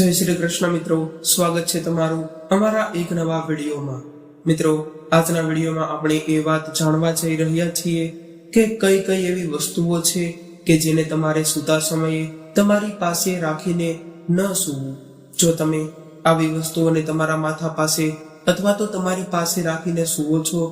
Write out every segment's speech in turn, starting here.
જય શ્રી કૃષ્ણ મિત્રો, સ્વાગત છે તમારું અમારા એક નવા વિડીયોમાં. મિત્રો, આજના વિડીયોમાં આપણે એ વાત જાણવા જઈ રહ્યા છીએ કે કઈ કઈ એવી વસ્તુઓ છે કે જેને તમારે સૂતા સમયે તમારી પાસે રાખીને ન સૂવું. જો તમે આવી વસ્તુઓને તમારા માથા પાસે અથવા તો તમારી પાસે રાખીને સૂવો છો,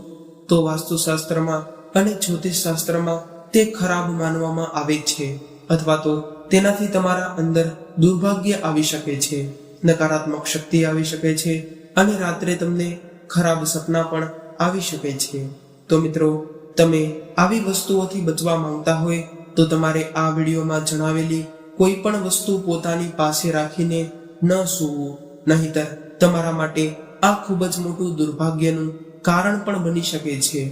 તો વાસ્તુશાસ્ત્રમાં અને જ્યોતિષશાસ્ત્રમાં તે ખરાબ માનવામાં આવે છે. અથવા તો તેનાથી તમારા અંદર દુર્ભાગ્ય આવી શકે છે, નકારાત્મક શક્તિ આવી શકે છે અને રાત્રે તમને ખરાબ સપના પણ આવી શકે છે. તો મિત્રો, તમે આવી વસ્તુઓથી બચવા માંગતા હોય તો તમારે આ વિડીયોમાં જણાવેલી કોઈ પણ વસ્તુ પોતાની પાસે રાખીને ન સૂવું, નહીતર તમારા માટે આ ખૂબ જ મોટું દુર્ભાગ્યનું કારણ પણ બની શકે છે.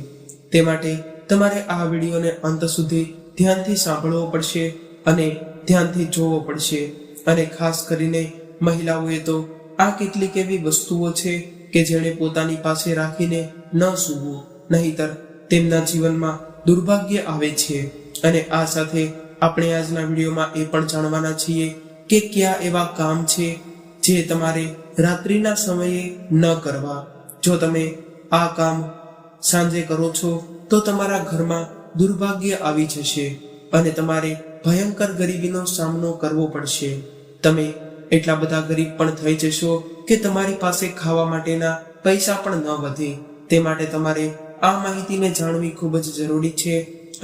તે માટે તમારે આ વિડીયોને અંત સુધી ધ્યાનથી સાંભળવો પડશે અને ધ્યાનથી જોવો પડશે. અને ખાસ કરીને મહિલાઓએ તો આ કેટલીક એવી વસ્તુઓ છે કે જેણે પોતાની પાસે રાખીને ન સૂવું, નહીતર તેમના જીવનમાં દુર્ભાગ્ય આવે છે. અને આ સાથે આપણે આજના વિડીયોમાં એ પણ જાણવાના છીએ કે કયા એવા કામ છે જે તમારે રાત્રિના સમયે ન કરવા. જો તમે આ કામ સાંજે કરો છો, તો તમારા ઘરમાં દુર્ભાગ્ય આવી જશે અને તમારે ભયંકર ગરીબીનો સામનો કરવો પડશે. તમે એટલા બધા ગરીબ પણ થઈ જશો કે તમારી પાસે ખાવા માટેના પૈસા પણ ન વધે. તે માટે તમારે આ માહિતીને જાણવી ખૂબ જ જરૂરી છે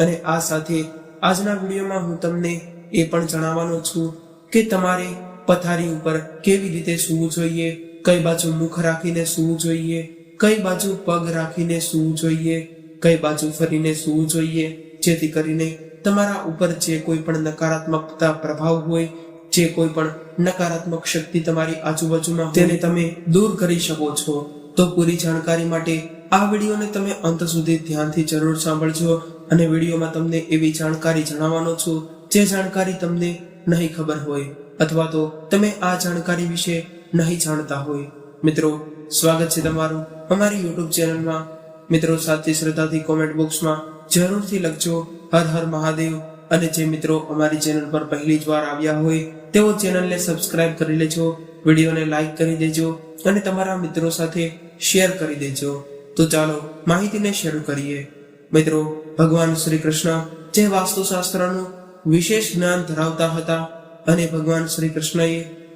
અને આ સાથે આજના વિડીયોમાં હું તમને એ પણ જણાવવાનો છું કે તમારે પથારી ઉપર કેવી રીતે સૂવું જોઈએ, કઈ બાજુ મુખ રાખીને સૂવું જોઈએ, કઈ બાજુ પગ રાખીને સૂવું જોઈએ, કઈ બાજુ ફરીને સૂવું જોઈએ. જેથી કરીને તમારા ઉપર જે કોઈ પણ નકારાત્મકતા, પ્રભાવ હોય જે કોઈ પણ નકારાત્મક શક્તિ તમારી આજુબાજુમાં તેને તમે દૂર કરી શકો છો. તો પૂરી જાણકારી માટે આ વિડીયોને તમે અંત સુધી ધ્યાનથી જરૂર સાંભળજો અને વિડીયોમાં તમને એવી જાણકારી જણાવવાનો છું, જે જાણકારી તમને નહીં ખબર હોય અથવા તો તમે આ જાણકારી વિશે નહીં જાણતા હોય. મિત્રો, સ્વાગત છે તમારું અમારી યુટ્યુબ ચેનલમાં. મિત્રો સાચી શ્રદ્ધાથી કોમેન્ટ બોક્સમાં જરૂરથી લખજો. હર હર મહાદેવ. અને જે મિત્રો અમારી ચેનલ પર પહેલી જ વાર આવ્યા હોય, તેઓ ચેનલને સબસ્ક્રાઇબ કરી લેજો વિડીયોને લાઇક કરી દેજો અને તમારા મિત્રો સાથે શેર કરી દેજો. તો ચાલો માહિતીને શરૂ કરીએ. મિત્રો, ભગવાન શ્રી કૃષ્ણ જે વાસ્તુશાસ્ત્રનું વિશેષ જ્ઞાન ધરાવતા હતા અને ભગવાન શ્રી કૃષ્ણએ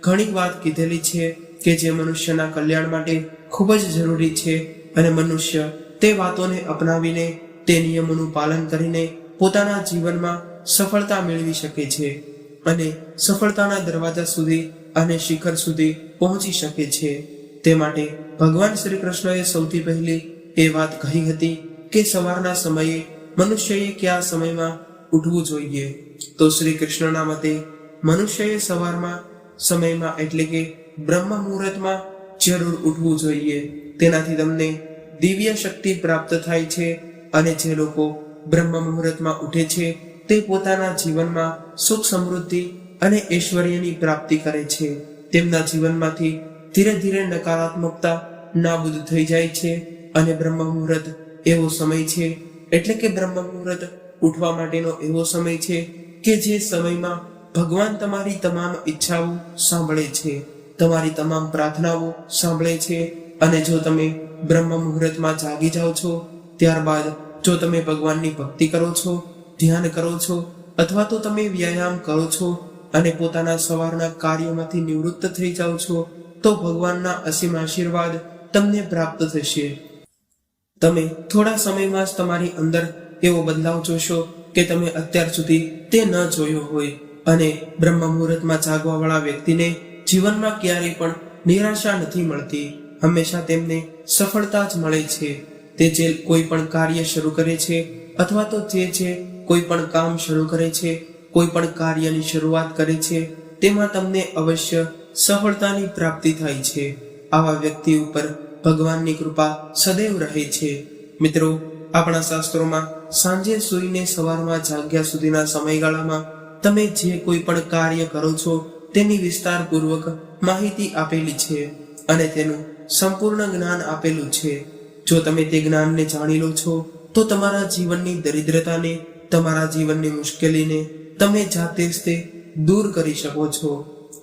ઘણી વાત કીધેલી છે કે જે મનુષ્યના કલ્યાણ માટે ખૂબ જ જરૂરી છે અને મનુષ્ય તે વાતોને અપનાવીને તે નિયમોનું પાલન કરીને પોતાના જીવનમાં સફળતા મેળવી શકે છે અને સફળતાના દરવાજા સુધી અને શિખર સુધી પહોંચી શકે છે. તે માટે ભગવાન શ્રી કૃષ્ણએ સૌથી પહેલી એ વાત કહી હતી કે સવારના સમયે મનુષ્યએ કયા સમયમાં ઉઠવું જોઈએ? તો શ્રી કૃષ્ણના મતે મનુષ્યએ સવારમાં સમયમાં એટલે કે બ્રહ્મ મુહૂર્તમાં જરૂર ઉઠવું જોઈએ. તેનાથી તમને દિવ્ય શક્તિ પ્રાપ્ત થાય છે અને જે લોકો બ્રહ્મ મુહૂર્તમાં ઉઠે છે તે પોતાના જીવનમાં સુખ સમૃદ્ધિ અને ઐશ્વર્યની પ્રાપ્તિ કરે છે. તેમના જીવનમાંથી ધીરે ધીરે નકારાત્મકતા નાબૂદ થઈ જાય છે અને બ્રહ્મ મુહૂર્ત એવો સમય છે, એટલે કે બ્રહ્મ મુહૂર્ત ઉઠવા માટેનો એવો સમય છે કે જે સમયમાં ભગવાન તમારી તમામ ઈચ્છાઓ સાંભળે છે. તમારી તમામ પ્રાર્થનાઓ સાંભળે છે અને જો તમે બ્રહ્મ મુહૂર્તમાં જાગી જાઓ છો, ત્યારબાદ જો તમે ભગવાનની ભક્તિ કરો છો ધ્યાન કરો છો અથવા તો તમે વ્યાયામ કરો છો અને પોતાના સવારના કાર્યોમાંથી નિવૃત્ત થઈ જાઓ છો, તો ભગવાનના અસીમ આશીર્વાદ તમને પ્રાપ્ત થશે. તમે થોડા સમયમાં જ તમારી અંદર એવો બદલાવ જોશો કે તમે અત્યાર સુધી તે ન જોયો હોય અને બ્રહ્મ મુહૂર્તમાં જાગવાવાળા વ્યક્તિને જીવનમાં ક્યારેય પણ નિરાશા નથી મળતી. હંમેશા તેમને સફળતા જ મળે છે. તે જે કોઈ પણ કાર્ય શરૂ કરે છે અથવા તો જે જે કોઈ પણ કામ શરૂ કરે છે, કોઈ પણ કાર્યની શરૂઆત કરે છે, તેમાં તમને અવશ્ય સફળતાની પ્રાપ્તિ થાય છે. આવા વ્યક્તિ ઉપર ભગવાનની કૃપા સદૈવ રહે છે. મિત્રો, આપણા શાસ્ત્રોમાં સાંજે સૂઈને સવારમાં જાગ્યા સુધીના સમયગાળામાં તમે જે કોઈ પણ કાર્ય કરો છો, તેની વિસ્તારપૂર્વક માહિતી આપેલી છે અને તેનું સંપૂર્ણ જ્ઞાન આપેલું છે. જો તમે તે જ્ઞાનને જાણી લો છો, તો તમારા જીવનની દરિદ્રતાને તમારા જીવનની મુશ્કેલીને તમે જાતે જ તે દૂર કરી શકો છો.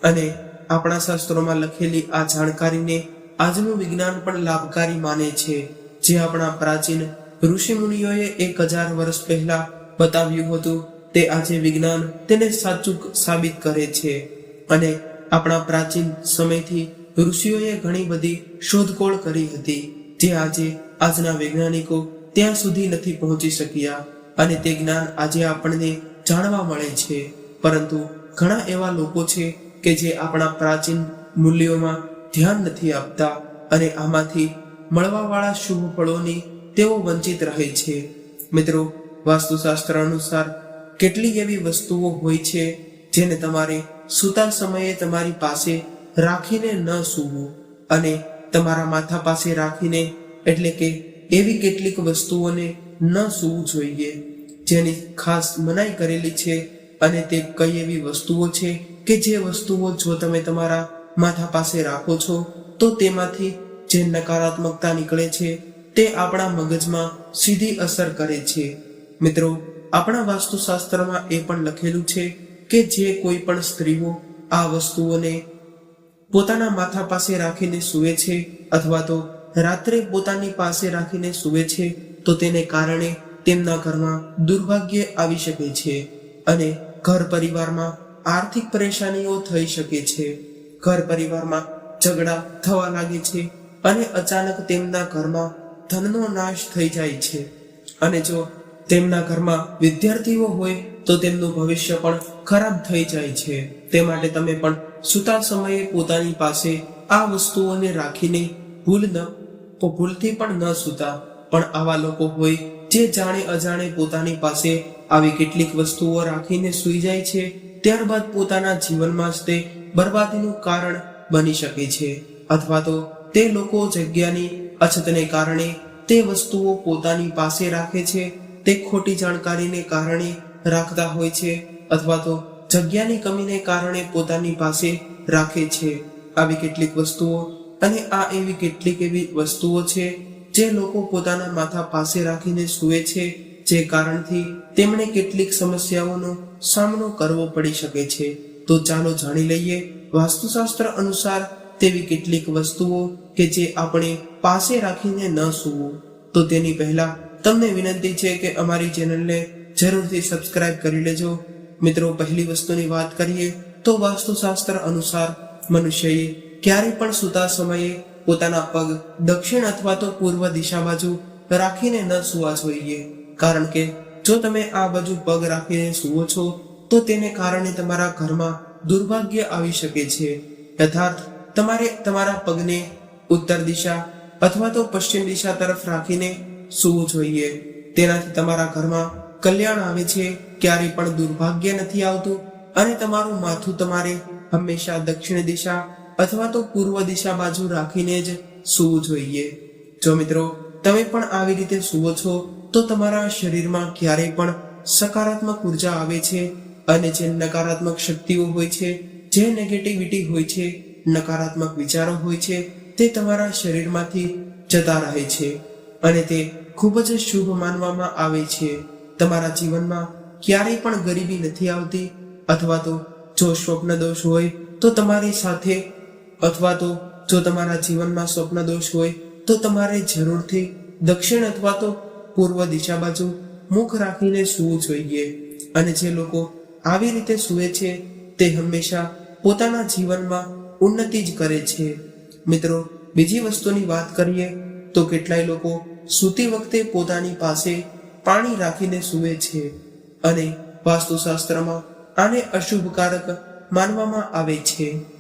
અને આપણા શાસ્ત્રોમાં લખેલી આ જાણકારીને આજનું વિજ્ઞાન પણ લાભકારી માને છે. જે આપણા પ્રાચીન ઋષિ મુનિઓએ એક હજાર વર્ષ પહેલા બતાવ્યું હતું, તે આજે વિજ્ઞાન તેને સાચું સાબિત કરે છે. અને આપણા પ્રાચીન સમયથી ઋષિઓએ ઘણી બધી શોધખોળ કરી હતી, જે આજે આજના વૈજ્ઞાનિકો ત્યાં સુધી નથી પહોંચી શક્યા. અને તે જ્ઞાન આજે આપણને જાણવા મળે છે. પરંતુ ઘણા એવા લોકો છે કે જે આપણા પ્રાચીન મૂલ્યોમાં ધ્યાન નથી આપતા અને આમાંથી મળવાવાળા શુભ ફળોની તેઓ વંચિત રહે છે. મિત્રો, વાસ્તુશાસ્ત્ર અનુસાર કેટલી એવી વસ્તુઓ હોય છે જેને તમારે સૂતા સમયે તમારી પાસે રાખીને ન સૂવું અને તમારા માથા પાસે રાખીને, એટલે કે એવી કેટલીક વસ્તુઓને ન સૂવું જોઈએ. જેની ખાસ મનાઈ કરેલી છે અને તે કઈ એવી વસ્તુઓ છે કે જે વસ્તુઓ જો તમે તમારા માથા પાસે રાખો છો, તો તેમાંથી જે નકારાત્મકતા નીકળે છે, તે આપણા મગજમાં સીધી અસર કરે છે. મિત્રો, આપણા વાસ્તુશાસ્ત્રમાં એ પણ લખેલું છે કે જે કોઈ પણ સ્ત્રીઓ આ વસ્તુઓને પોતાના માથા પાસે રાખીને સૂવે છે અથવા તો રાત્રે પોતાની પાસે રાખીને સૂવે છે તો તેને કારણે તેમના ઘરમાં દુર્ભાગ્ય આવી શકે છે અને ઘર પરિવારમાં આર્થિક પરેશાનીઓ થઈ શકે છે. ઘર પરિવારમાં ઝઘડા થવા લાગે છે અને અચાનક તેમના ઘરમાં ધનનો નાશ થઈ જાય છે. અને જો તેમના ઘરમાં વિદ્યાર્થીઓ હોય તો તેમનું ભવિષ્ય પણ ખરાબ થઈ જાય છે. તે માટે તમે પણ સૂતા સમયે પોતાની પાસે આ વસ્તુઓને રાખીને ભૂલ ન, ભૂલથી પણ ન સૂતા. પણ આવા લોકો હોય જે જાણે અજાણે પોતાની પાસે આવી કેટલીક વસ્તુઓ રાખીને સૂઈ જાય છે, ત્યારબાદ પોતાના જીવનમાં જ તે બરબાદીનું કારણ બની શકે છે. અથવા તો તે લોકો જગ્યાની અછતને કારણે તે વસ્તુઓ પોતાની પાસે રાખે છે, તે ખોટી જાણકારીને કારણે રાખતા હોય છે, અથવા તો જગ્યાની કમીને કારણે પોતાની પાસે રાખે છે. આવી કેટલીક વસ્તુઓ અને આ એવી કેટલીક એવી વસ્તુઓ છે જે લોકો પોતાના માથા પાસે રાખીને સૂવે છે, જે કારણથી તેમણે કેટલીક સમસ્યાઓનો સામનો કરવો પડી શકે છે. તો ચાલો જાણી લઈએ વાસ્તુશાસ્ત્ર અનુસાર તેવી કેટલીક વસ્તુઓ કે જે આપણે પાસે રાખીને ન સૂવું. તો તેની પહેલા તમને વિનંતી છે કે અમારી ચેનલને જરૂરથી સબસ્ક્રાઇબ કરી લેજો. મિત્રો, પહેલી વસ્તુની વાત કરીએ તો વાસ્તુશાસ્ત્ર અનુસાર મનુષ્યએ ક્યારે પણ સૂતા સમયે પોતાના પગ દક્ષિણ અથવા તો પૂર્વ દિશા બાજુ રાખીને ન સૂવા જોઈએ. કારણ કે જો તમે આ બાજુ પગ રાખીને સૂવો છો, તો તેને કારણે તમારા ઘરમાં દુર્ભાગ્ય આવી શકે છે. યથાર્થ, તમારે તમારા પગને ઉત્તર દિશા અથવા તો પશ્ચિમ દિશા તરફ રાખીને સૂવું જોઈએ. તેનાથી તમારા ઘરમાં કલ્યાણ આવે છે, ક્યારેય પણ દુર્ભાગ્ય નથી આવતું અને તમારું માથું તમારે હંમેશા દક્ષિણ દિશા અથવા તો પૂર્વ દિશા બાજુ રાખીને જ સૂવું જોઈએ. જો મિત્રો, તમે પણ આવી રીતે સૂવો છો, તો તમારા શરીરમાં ક્યારેય પણ સકારાત્મક ઊર્જા આવે છે અને જે નકારાત્મક શક્તિઓ હોય છે, જે નેગેટિવિટી હોય છે, નકારાત્મક વિચારો હોય છે, તે તમારા શરીરમાંથી જતા રહે છે અને તે ખૂબ જ શુભ માનવામાં આવે છે. તમારા જીવનમાં ક્યારેય પણ ગરીબી નથી આવતી અથવા તો જો સ્વપ્ન દોષ હોય, તો તમારી સાથે અથવા તો જો તમારા જીવનમાં સ્વપ્ન દોષ હોય, તો તમારે જરૂરથી દક્ષિણ અથવા તો પૂર્વ દિશા બાજુ મુખ રાખીને સૂવું જોઈએ. અને જે લોકો આવી રીતે સૂવે છે, તે હંમેશા પોતાના જીવનમાં ઉન્નતિ જ કરે છે. મિત્રો, બીજી વસ્તુની વાત કરીએ, તો કેટલાય લોકો સૂતી વખતે પોતાની પાસે પાણી રાખીને સૂવે છે. અને વાસ્તુશાસ્ત્રમાં આને અશુભકારક માનવામાં આવે છે.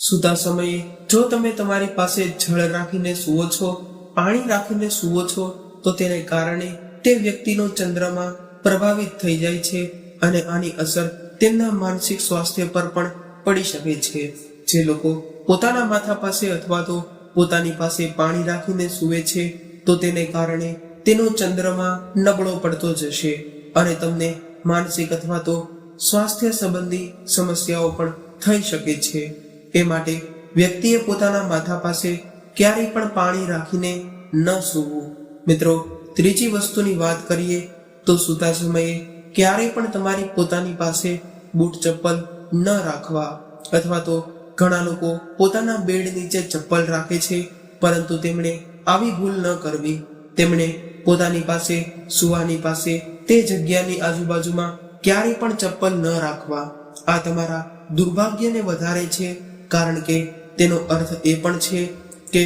સૂતા સમયે, જો તમે તમારી પાસે જળ રાખીને સૂવો છો, પાણી રાખીને સૂવો છો, તો તેને કારણે તે વ્યક્તિનો ચંદ્રમાં પ્રભાવિત થઈ જાય છે અને આની અસર તેમના માનસિક સ્વાસ્થ્ય પર પણ પડી શકે છે. જે લોકો પોતાના માથા પાસે અથવા તો પોતાની પાસે પાણી રાખીને સૂવે છે, તો તેને કારણે તેનો ચંદ્રમાં નબળો પડતો જશે અને તમને માનસિક અથવા તો સ્વાસ્થ્ય સંબંધી સમસ્યાઓ પણ થઈ શકે છે. એ માટે વ્યક્તિએ પોતાના માથા પાસે ક્યારેય પણ પાણી રાખીને ન સૂવું. મિત્રો, ત્રીજી વસ્તુની વાત કરીએ તો સૂતા સમયે ક્યારેય પણ તમારી પોતાની પાસે બૂટ ચપ્પલ ન રાખવા અથવા તો ઘણા લોકો પોતાના બેડ નીચે ચપ્પલ રાખે છે, પરંતુ તેમણે આવી ભૂલ ન કરવી. તેમણે પોતાની પાસે, સુવાની પાસે, તે જગ્યાની આજુબાજુમાં ક્યારેય પણ ચપ્પલ ન રાખવા. આ તમારા દુર્ભાગ્યને વધારે છે કારણ કે તેનો અર્થ એ પણ છે કે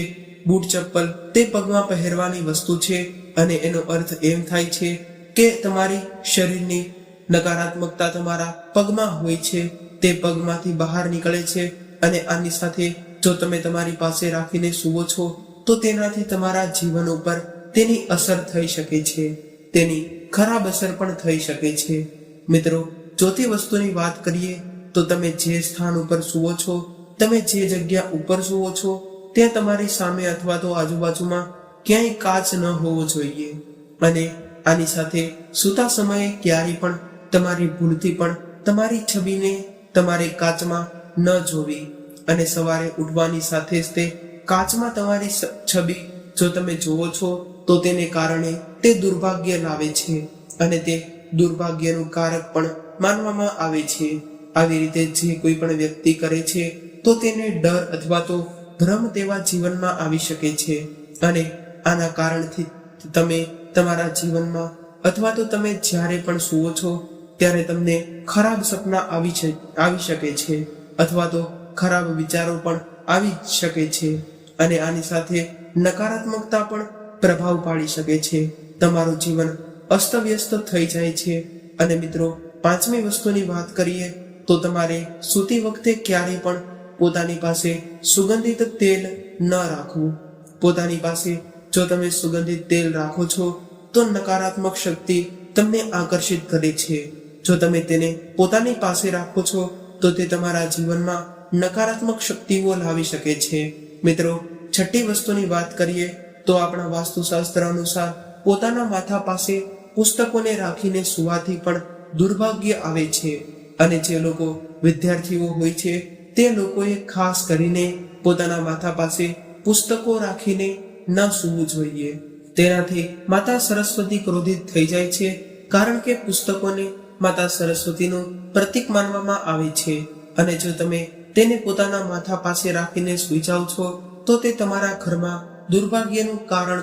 બૂટ ચપ્પલ તે પગમાં પહેરવાની વસ્તુ છે અને એનો અર્થ એમ થાય છે કે તમારી શરીરની નકારાત્મકતા તમારા પગમાં હોય છે, તે પગમાંથી બહાર નીકળે છે અને આની સાથે જો તમે તમારી પાસે રાખીને સૂવો છો, તો તેનાથી તમારા જીવન ઉપર તેની અસર થઈ શકે છે, તેની ખરાબ અસર પણ થઈ શકે છે. મિત્રો ચોથી વસ્તુની વાત કરીએ, તો તમે જે સ્થાન ઉપર સૂવો છો તમે જે જગ્યા ઉપર જુઓ છો, ત્યાં તમારી સામે અથવા તો આજુબાજુમાં ક્યાંય કાચ ન હોવો જોઈએ. અને આની સાથે સૂતા સમયે ક્યારેય પણ તમારી ભૂલથી પણ તમારી છબીને તમારે કાચમાં ન જોવી. અને સવારે ઉઠવાની સાથે જ તે કાચમાં તમારી છબી જો તમે જુઓ છો, તો તેને કારણે તે દુર્ભાગ્ય લાવે છે. અને તે દુર્ભાગ્યનું કારક પણ માનવામાં આવે છે. આવી રીતે જે કોઈ પણ વ્યક્તિ કરે છે તો તેને ડર અથવા તો ભ્રમ તેવા જીવનમાં આવી શકે છે. અને આના કારણથી તમે તમારા જીવનમાં અથવા તો તમે જ્યારે પણ સૂવો છો, ત્યારે તમને ખરાબ સપના આવી છે, આવી શકે છે. અથવા તો ખરાબ વિચારો પણ આવી શકે છે. અને આની સાથે નકારાત્મકતા પણ પ્રભાવ પાડી શકે છે. તમારું જીવન અસ્તવ્યસ્ત થઈ જાય છે. અને મિત્રો, પાંચમી વસ્તુની વાત કરીએ, તો તમારે સૂતી વખતે ક્યારેય પણ પોતાની પાસે સુગંધિત તેલ ન રાખવું. પોતાની પાસે જો તમે સુગંધિત તેલ રાખો છો, તો નકારાત્મક શક્તિ તમને આકર્ષિત કરે છે. જો તમે તેને પોતાની પાસે રાખો છો, તો તે તમારા જીવનમાં નકારાત્મક શક્તિઓ લાવી શકે છે. મિત્રો, છઠ્ઠી વસ્તુની વાત કરીએ, તો આપણા વાસ્તુશાસ્ત્ર અનુસાર પોતાના માથા પાસે પુસ્તકોને રાખીને સુવાથી પણ દુર્ભાગ્ય આવે છે. અને જે લોકો વિદ્યાર્થીઓ હોય છે તે લોકોએ ખાસ કરીને પોતાના માથા પાસે પુસ્તકો રાખીને ન સૂવું જોઈએ. તેનાથી માતા સરસ્વતી ક્રોધિત થઈ જાય છે, કારણ કે પુસ્તકોને માતા સરસ્વતીનું પ્રતીક માનવામાં આવે છે. અને જો તમે તેને પોતાના માથા પાસે રાખીને સૂઈ જાઓ છો, તો તે તમારા ઘરમાં દુર્ભાગ્યનું કારણ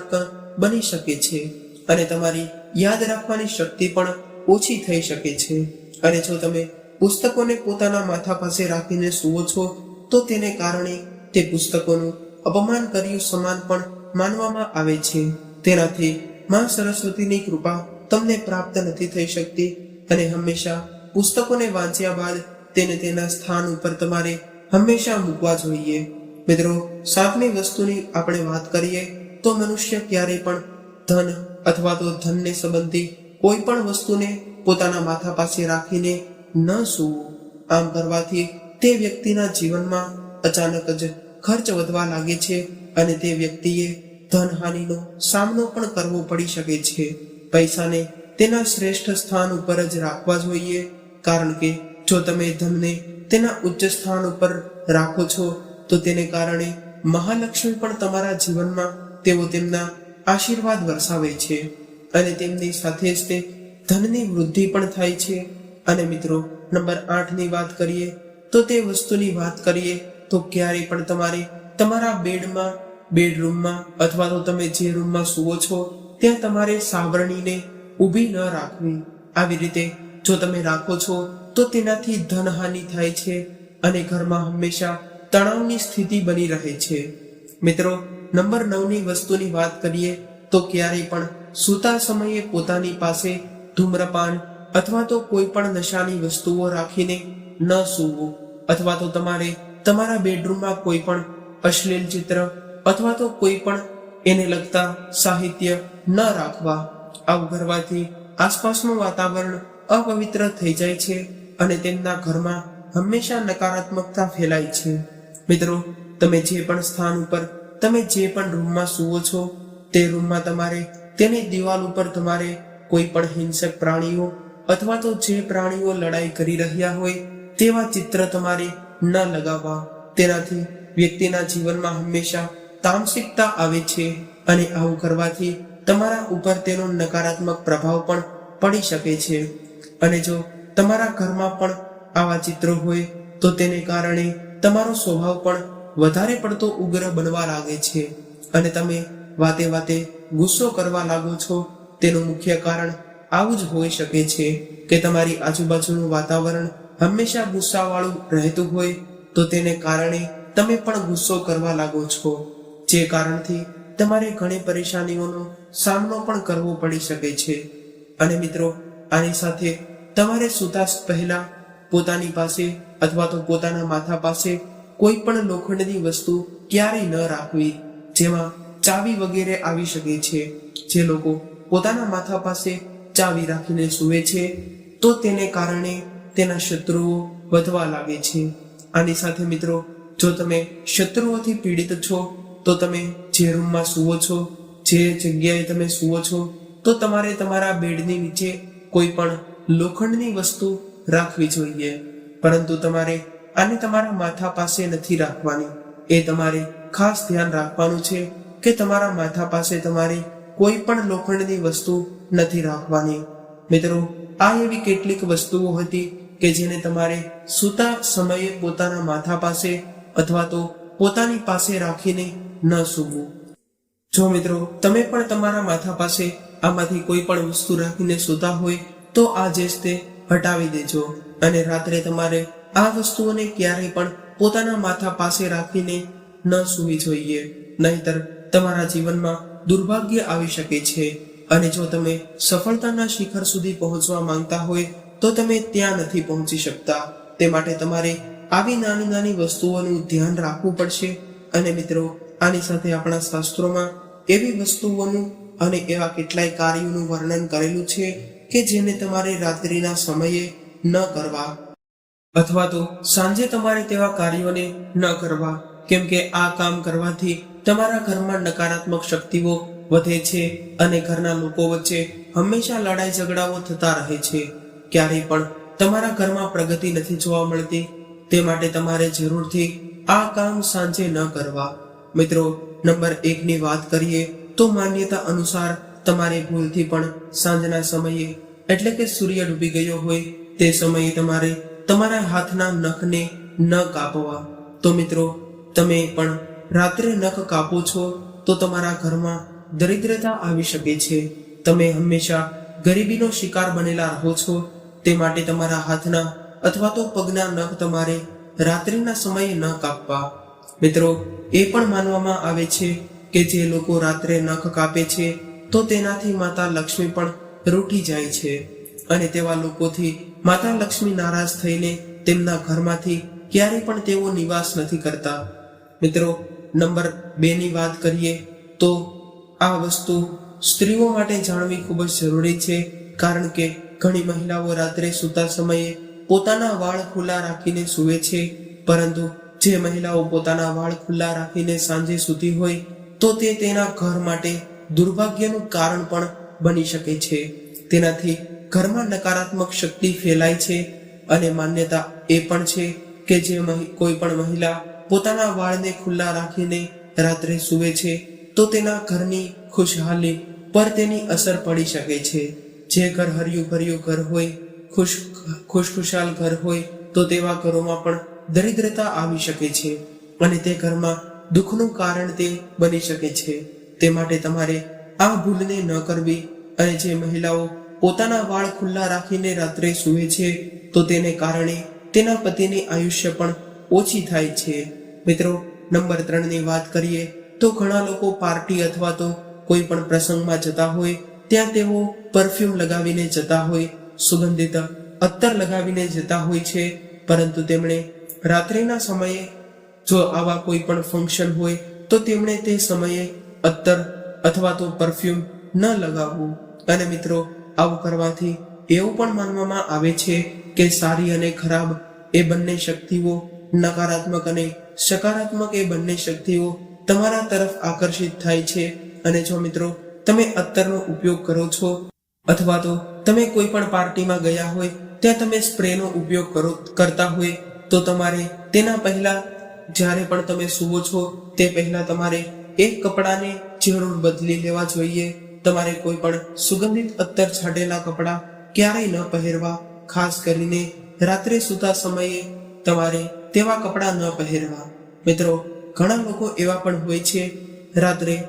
બની શકે છે. અને તમારી યાદ રાખવાની શક્તિ પણ ઓછી થઈ શકે છે. અને જો તમે પુસ્તકોને પોતાના માથા પાસે રાખીને સૂવો છો, તો તેને કારણે તે પુસ્તકોનું અપમાન કર્યું સમાન પણ માનવામાં આવે છે. તેનાથી માં સરસ્વતીની કૃપા તમને પ્રાપ્ત નથી થઈ શકતી અને હંમેશા પુસ્તકોને વાંચ્યા બાદ તેને તેના સ્થાન ઉપર તમારે હંમેશા મૂકવા જોઈએ. મિત્રો સાતમી વસ્તુની આપણે વાત કરીએ, તો મનુષ્ય ક્યારેય પણ ધન અથવા તો ધનને સંબંધી કોઈ પણ વસ્તુને પોતાના માથા પાસે રાખીને ન સૂવું. આમ કરવાથી તે વ્યક્તિના જીવનમાં અચાનક જ ખર્ચ વધવા લાગે છે અને તે વ્યક્તિએ ધનહાનિનો સામનો પણ કરવો પડી શકે છે. પૈસાને તેના શ્રેષ્ઠ સ્થાન ઉપર જ રાખવા જોઈએ, કારણ કે જો તમે ધનને તેના ઉચ્ચ સ્થાન ઉપર રાખો છો, તો તેને કારણે મહાલક્ષ્મી પણ તમારા જીવનમાં તેઓ તેમના આશીર્વાદ વરસાવે છે અને તેમની સાથે જ તે ધનની વૃદ્ધિ પણ થાય છે. અને મિત્રો, નંબર આઠની વાત કરીએ, તો તે વસ્તુની વાત કરીએ, તો ક્યારેય પણ તમારે તમારા બેડમાં, બેડરૂમમાં અથવા તો તમે જે રૂમમાં સુવો છો, ત્યાં તમારે સાવરણીને ઊભી ન રાખવી. આવી રીતે જો તમે રાખો છો, તો તેનાથી ધનહાનિ થાય છે અને ઘરમાં હંમેશા તણાવની સ્થિતિ બની રહે છે. મિત્રો, નંબર નવની વસ્તુની વાત કરીએ, તો ક્યારેય પણ સૂતા સમયે પોતાની પાસે ધૂમ્રપાન અથવા તો કોઈ પણ નશાની વસ્તુઓ રાખીને ન સૂવું, અથવા તો તમારે તમારા બેડરૂમમાં કોઈ પણ અશ્લીલ ચિત્ર અથવા તો કોઈ પણ એને લગતા સાહિત્ય ન રાખવા. આવું કરવાથી આસપાસનું વાતાવરણ અપવિત્ર થઈ જાય છે અને તેમના ઘરમાં હંમેશા નકારાત્મકતા ફેલાય છે. મિત્રો, તમે જે પણ સ્થાન ઉપર તમે જે પણ રૂમમાં સૂવો છો, તે રૂમમાં તમારે તેની દિવાલ ઉપર તમારે કોઈ પણ હિંસક પ્રાણીઓ અથવા તો જે પ્રાણીઓ લડાઈ કરી રહ્યા હોય, તેવા ચિત્ર તમારે ન લગાવવા. તેનાથી વ્યક્તિના જીવનમાં હંમેશા તામસિકતા આવે છે અને આવું કરવાથી તમારા ઉપર તેનો નકારાત્મક પ્રભાવ પણ પડી શકે છે. અને જો તમારા ઘરમાં પણ આવા ચિત્રો હોય, તો તેને કારણે તમારો સ્વભાવ પણ વધારે પડતો ઉગ્ર બનવા લાગે છે. અને તમે વાતે વાતે ગુસ્સો કરવા લાગો છો, તેનું મુખ્ય કારણ આવું જ હોઈ શકે છે કે તમારી આજુબાજુનું વાતાવરણ હંમેશા ગુસ્સાવાળું રહેતું હોય તો તેને કારણે તમે પણ ગુસ્સો કરવા લાગો છો, જે કારણથી તમારે ઘણી પરેશાનીઓનો સામનો પણ કરવો પડી શકે છે. અને મિત્રો, આની સાથે તમારે સૂતા પહેલા પોતાની પાસે અથવા તો પોતાના માથા પાસે કોઈ પણ લોખંડની વસ્તુ ક્યારેય ન રાખવી, જેમાં ચાવી વગેરે આવી શકે છે, જે લોકો પોતાના માથા પાસે ચાવી રાખીને સૂવે છે, તો તેને કારણે તેના શત્રુઓ વધવા લાગે છે. આની સાથે મિત્રો, જો તમે શત્રુઓથી પીડિત છો, તો તમે જે રૂમમાં સૂવો છો, જે જગ્યાએ તમે સૂવો છો, તો તમારે તમારા બેડની નીચે કોઈ પણ લોખંડની વસ્તુ રાખવી જોઈએ. પરંતુ તમારે આને તમારા માથા પાસે નથી રાખવાની. એ તમારે ખાસ ધ્યાન રાખવાનું છે કે તમારા માથા પાસે તમારે કોઈ પણ લોખંડની વસ્તુ નથી રાખવાની. મિત્રો, આ એવી કેટલીક વસ્તુઓ હતી કે જેને તમારે સૂતા સમયે પોતાના માથા પાસે અથવા તો પોતાની પાસે રાખીને ન સૂવું. જો મિત્રો, તમે પણ તમારા માથા પાસે આમાંથી કોઈ પણ વસ્તુ રાખીને સૂતા હોય, તો આ જે તે હટાવી દેજો અને રાત્રે તમારે આ વસ્તુઓને ક્યારેય પણ પોતાના માથા પાસે રાખીને ન સૂવી જોઈએ. નહીતર, તમારા જીવનમાં દુર્ભાગ્ય આવી શકે છે. અને જો તમે સફળતાના શિખર સુધી પહોંચવા માંગતા હોય, તો તમે ત્યાં નથી પહોંચી શકતા. તે માટે તમારે આવી નાની નાની વસ્તુઓનું ધ્યાન રાખવું પડશે. અને મિત્રો, આની સાથે આપણા શાસ્ત્રોમાં એવી વસ્તુઓનું અને એવા કેટલાય કાર્યોનું વર્ણન કરેલું છે કે જેને તમારે રાત્રિના સમયે ન કરવા. અથવા તો સાંજે તમારે તેવા કાર્યોને ન કરવા. કેમ કે આ કામ કરવાથી તમારા ઘરમાં નકારાત્મક શક્તિઓ વધે છે અને ઘરના લોકો વચ્ચે હંમેશા લડાઈ ઝઘડાઓ થતા રહે છે. ક્યારેય પણ તમારા ઘરમાં પ્રગતિ નથી જોવા મળતી, તે માટે તમારે જરૂરથી આ કામ સાંજે ન કરવા. મિત્રો, નંબર એકની વાત કરીએ તો માન્યતા અનુસાર તમારે ભૂલથી પણ સાંજના સમયે, એટલે કે સૂર્ય ડૂબી ગયો હોય, તે સમયે તમારે તમારા હાથના નખને ન કાપવા. તો મિત્રો તમે પણ રાત્રે નખ કાપો છો, તો તમારા ઘરમાં દરિદ્રતા આવી શકે છે. તમે હંમેશા ગરીબીનો શિકાર બનેલા રહો છો. તે માટે તમારા હાથના અથવા તો પગના નખ તમારે રાત્રિના સમયે ન કાપવા. મિત્રો, એ પણ માનવામાં આવે છે કે જે લોકો રાત્રે નખ કાપે છે, તો તેનાથી માતા લક્ષ્મી પણ રૂઠી જાય છે. અને તેવા લોકોથી માતા લક્ષ્મી નારાજ થઈને તેમના ઘરમાંથી ક્યારેય પણ તેઓ નિવાસ નથી કરતા. મિત્રો, નંબર બેની વાત કરીએ તો આ વસ્તુ સ્ત્રીઓ માટે જાણવી ખૂબ જ જરૂરી છે, કારણ કે ઘણી મહિલાઓ રાત્રે સૂતા સમયે પોતાના વાળ ખુલ્લા રાખીને સૂવે છે. પરંતુ જે મહિલાઓ પોતાના વાળ ખુલ્લા રાખીને સાંજે સૂતી હોય, તો તે તેના ઘર માટે દુર્ભાગ્યનું કારણ પણ બની શકે છે. તેનાથી ઘરમાં નકારાત્મક શક્તિ ફેલાય છે અને માન્યતા એ પણ છે કે જે કોઈ પણ મહિલા પોતાના વાળને ખુલ્લા રાખીને રાત્રે સૂવે છે, તો તેના ઘરની ખુશહાલી પર તેની અસર પડી શકે છે. જે ઘર હર્યું ભર્યું ઘર હોય, ખુશ, ખુશખુશાલ ઘર હોય, તો તેવા ઘરોમાં પણ દરિદ્રતા આવી શકે છે અને તે ઘરમાં દુઃખનું કારણ તે બની શકે છે. તે માટે તમારે આ ભૂલને ન કરવી અને જે મહિલાઓ પોતાના વાળ ખુલ્લા રાખીને રાત્રે સૂવે છે, તો તેને કારણે તેના પતિની આયુષ્ય પણ ઓછી થાય છે. મિત્રો, નંબર ત્રણની વાત કરીએ, તો ઘણા લોકો પાર્ટી અથવા તો કોઈ પણ પ્રસંગમાં જતા હોય, ત્યાં તેઓ પરફ્યુમ લગાવીને જતા હોય, સુગંધિત અત્તર લગાવીને જતા હોય છે, પરંતુ તેમણે રાત્રિના સમયે જો આવા કોઈ પણ ફંક્શન હોય, તો તેમણે તે સમયે અત્તર અથવા તો પરફ્યુમ ન લગાવવું. અને મિત્રો, આવું કરવાથી એવું પણ માનવામાં આવે છે કે સારી અને ખરાબ એ બંને શક્તિઓ નકારાત્મક અને સકારાત્મક એ બંને શક્તિઓ તમારા તરફ આકર્ષિત થાય છે. અને જો મિત્રો, તમે અત્તરનો ઉપયોગ કરો છો, અથવા તો તમે કોઈ પણ પાર્ટીમાં ગયા હોય, ત્યાં તમે સ્પ્રેનો ઉપયોગ કરો, કરતા હોય, તો તમારે તેના પહેલા જ્યારે પણ તમે સૂવો છો, તે પહેલા તમારે એક કપડાને જરૂર બદલી લેવા જોઈએ. તમારે કોઈ પણ સુગંધિત અત્તર છાંટેલા કપડાં ક્યારેય ન પહેરવા, ખાસ કરીને રાત્રે સૂતા સમયે તમારે તેવા કપડાં ન પહેરવા. મિત્રો, ઘણા લોકો એવા પણ હોય છે, રાત્રે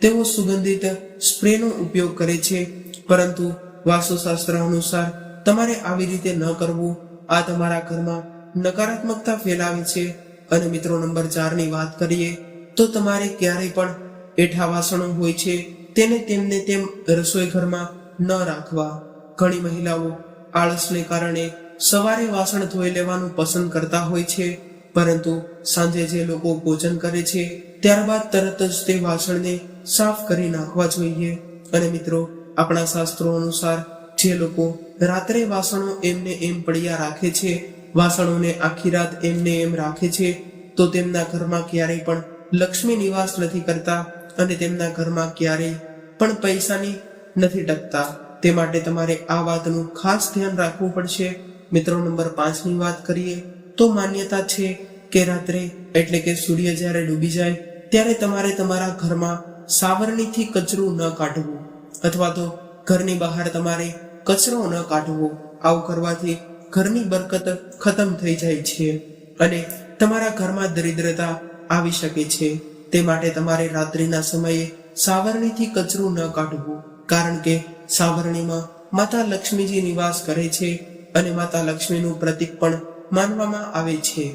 તેઓ સુગંધિત સ્પ્રેનો ઉપયોગ કરે છે, પરંતુ વાસ્તુશાસ્ત્ર અનુસાર તમારે આવી રીતે ન કરવું. આ તમારા ઘરમાં નકારાત્મકતા ફેલાવે છે. અને મિત્રો, નંબર ચારની વાત કરીએ, તો તમારે ક્યારેય પણ એઠા વાસણો હોય છે, તેને તેમને તેમ રસોઈ ઘરમાં ન રાખવા. ઘણી મહિલાઓ આળસને કારણે સવારે વાસણ ધોઈ લેવાનું પસંદ કરતા હોય છે, પરંતુ સાંજે જે લોકો ભોજન કરે છે, ત્યારબાદ તરત જ તે વાસણને સાફ કરી નાખવા જોઈએ. અને મિત્રો, આપણા શાસ્ત્રો અનુસાર જે લોકો રાત્રે વાસણો એમને એમ પડ્યા રાખે છે, વાસણોને આખી રાત એમને એમ રાખે છે, તો તેમના ઘરમાં ક્યારેય પણ લક્ષ્મી નિવાસ નથી કરતા અને તેમના ઘરમાં ક્યારેય પણ પૈસાની નથી ટકતા. તે માટે તમારે આ વાતનું ખાસ ધ્યાન રાખવું પડશે. મિત્રો, નંબર પાંચની વાત કરીએ, તો માન્યતા છે કે રાત્રે, એટલે કે સૂર્ય જ્યારે ડૂબી જાય, ત્યારે તમારે તમારા ઘરમાં સાવરણીથી કચરું ન કાઢવું, અથવા તો ઘરની બહાર તમારે કચરો ન કાઢવો. આવું કરવાથી ઘરની બરકત ખતમ થઈ જાય છે અને તમારા ઘરમાં દરિદ્રતા આવી શકે છે. તે માટે તમારે રાત્રિના સમયે સાવરણીથી કચરું ન કાઢવું, કારણ કે સાવરણીમાં માતા લક્ષ્મીજી નિવાસ કરે છે અને માતા લક્ષ્મીનું પ્રતીક પણ માનવામાં આવે છે.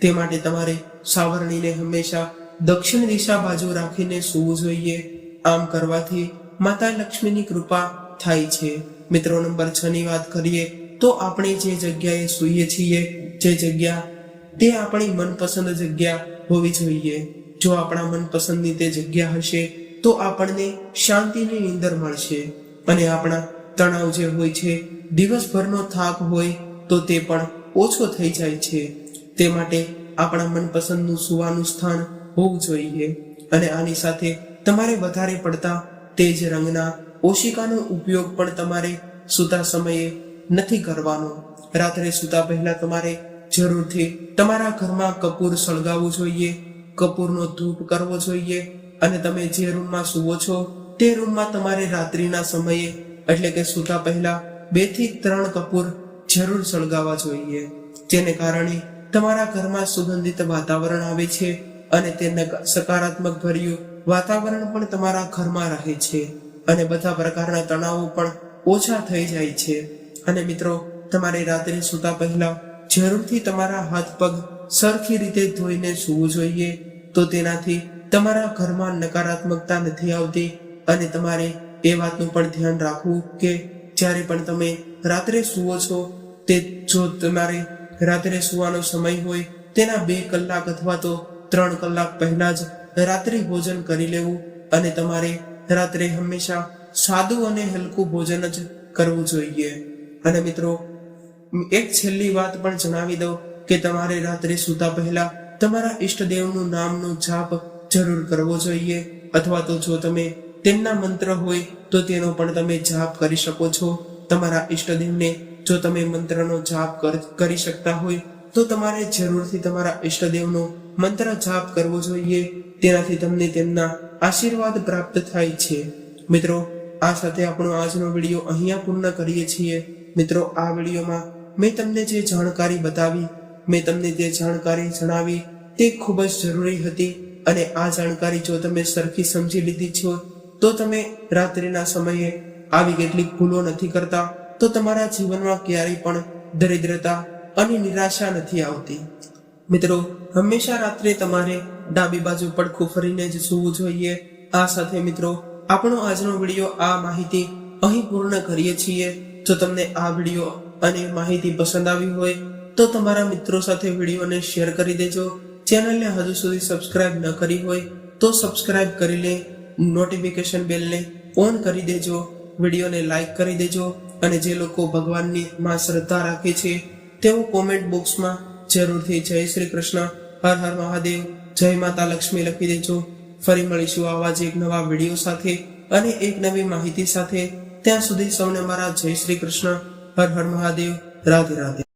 તે માટે તમારે સાવરણીને હંમેશા દક્ષિણ દિશા બાજુ રાખીને સૂવું જોઈએ. આમ કરવાથી માતા લક્ષ્મીની કૃપા થાય છે. મિત્રો, નંબર છ ની વાત કરીએ તો આપણે જે જગ્યાએ સૂઈએ છીએ, જે જગ્યા તે આપણી મનપસંદ જગ્યા હોવી જોઈએ. જો આપણા મનપસંદની તે જગ્યા હશે, તો આપણને શાંતિની નીંદર મળશે અને આપણા તણાવ જે હોય છે દિવસભરનો થાક હોય તો તે પણ ઓછો થઈ જાય છે. તે માટે આપણા મનપસંદનું સુવાનું સ્થાન હોવું જોઈએ અને આની સાથે તમારે વધારે પડતા તેજ રંગના ઓશિકાનો ઉપયોગ પણ તમારે સૂતા સમયે નથી કરવાનો. રાત્રે સૂતા પહેલા તમારે જરૂરથી તમારા ઘરમાં કપૂર સળગાવવું જોઈએ, કપૂરનો ધૂપ કરવો જોઈએ અને તમે જે રૂમમાં સૂવો છો તે રૂમમાં તમારે રાત્રિના સમયે એટલે કે સૂતા પહેલા બેથી ત્રણ કપૂર જરૂર સળગાવવા જોઈએ. જેને કારણે તમારા ઘરમાં સુગંધિત વાતાવરણ આવે છે અને તે સકારાત્મક ભર્યું વાતાવરણ પણ તમારા ઘરમાં રહે છે અને બધા પ્રકારના તણાવો પણ ઓછા થઈ જાય છે. અને મિત્રો, તમારે રાત્રે સૂતા પહેલા જરૂરથી તમારા હાથ પગ સરખી રીતે ધોઈને સૂવું જોઈએ તો તેનાથી તમારા ઘરમાં નકારાત્મકતા નથી આવતી અને તમારે એ વાતનું પણ ધ્યાન રાખવું કે જ્યારે પણ તમે રાત્રે સૂવો છો, તે જો તમારે રાત્રે સૂવાનો સમય હોય, તેના બે કલાક અથવા તો ત્રણ કલાક પહેલા જ રાત્રિ ભોજન કરી લેવું અને તમારે રાત્રે હંમેશા સાદું અને હલકું ભોજન જ કરવું જોઈએ. અને મિત્રો, એક છેલ્લી વાત પણ જણાવી દઉં કે તમારે રાત્રે સૂતા પહેલા તમારા ઈષ્ટદેવનું નામનું જાપ જરૂર કરવો જોઈએ. અથવા તો જો તમે તેમના મંત્ર હોય તો તેનો પણ તમે જાપ કરી શકો છો. તમારા ઈષ્ટદેવને જો તમે મંત્રનો જાપ કર- શકતા હોય, તો તમારે જરૂરથી તમારા ઈષ્ટદેવનો મંત્ર જાપ કરવો જોઈએ. તેનાથી તમને તેમના આશીર્વાદ પ્રાપ્ત થાય છે. મિત્રો, આ સાથે આપણો આજનો વીડિયો અહીંયા પૂર્ણ કરીએ છીએ. મિત્રો, આ વિડીયોમાં મેં તમને જે જાણકારી બતાવી, મેં તમને જે જાણકારી જણાવી, તે ખૂબ જ જરૂરી હતી. અને આ જાણકારી જો તમે સરખી સમજી લીધી છો તો તમે રાત્રિના સમયે આવી કેટલીક ભૂલો નથી કરતા, તો તમારા જીવનમાં ક્યારેય પણ દરિદ્રતા અને નિરાશા નથી આવતી. મિત્રો, હંમેશા રાત્રે તમારે ડાબી બાજુ પડખું ફરીને જ સૂવું જોઈએ. આ સાથે મિત્રો, આપણો આજનો વીડિયો આ માહિતી અહીં પૂર્ણ કરીએ છીએ. જો તમને આ વીડિયો અને માહિતી પસંદ આવી હોય, તો તમારા મિત્રો સાથે વિડીયોને શેર કરી દેજો. ચેનલને હજુ સુધી સબસ્ક્રાઇબ ન કરી હોય, તો સબસ્ક્રાઇબ કરી લે. નોટિફિકેશન બેલને ઓન કરી દેજો. વિડીયોને લાઈક કરી દેજો. અને જે લોકો ભગવાનની માં શ્રદ્ધા રાખે છે, તેઓ કોમેન્ટ બોક્સમાં જરૂરથી જય શ્રી કૃષ્ણ, હર હર મહાદેવ, જય માતા લક્ષ્મી લખી દેજો. ફરી મળીશું આવા જ એક નવા વીડિયો સાથે અને એક નવી માહિતી સાથે. ત્યાં સુધી સૌને મારા જય શ્રી કૃષ્ણ, હર હર મહાદેવ, રાધે રાધે.